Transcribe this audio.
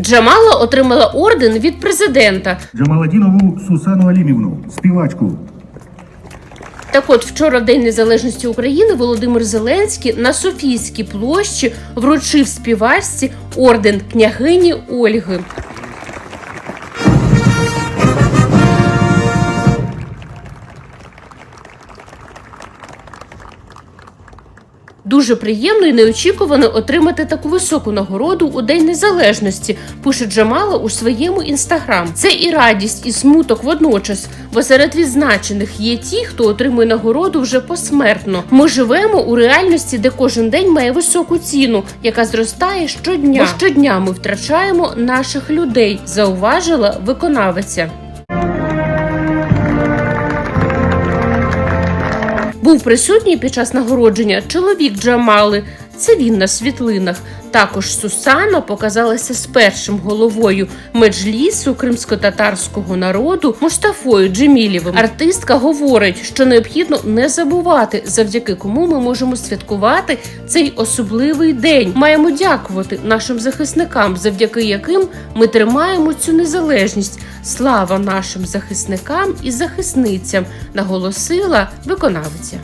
Джамала отримала орден від президента. Джамаладінову Сусану Алімівну, співачку. Так от вчора, в День Незалежності України, Володимир Зеленський на Софійській площі вручив співачці орден княгині Ольги. Дуже приємно і неочікувано отримати таку високу нагороду у День Незалежності, пише Джамала у своєму інстаграм. Це і радість, і смуток водночас, бо серед відзначених є ті, хто отримує нагороду вже посмертно. Ми живемо у реальності, де кожен день має високу ціну, яка зростає щодня. Бо щодня ми втрачаємо наших людей, зауважила виконавиця. Був присутній під час нагородження чоловік Джамали. Це він на світлинах. Також Сусана показалася з першим головою меджлісу кримсько-татарського народу Мустафою Джемілєвим. Артистка говорить, що необхідно не забувати, завдяки кому ми можемо святкувати цей особливий день. Маємо дякувати нашим захисникам, завдяки яким ми тримаємо цю незалежність. Слава нашим захисникам і захисницям, наголосила виконавиця.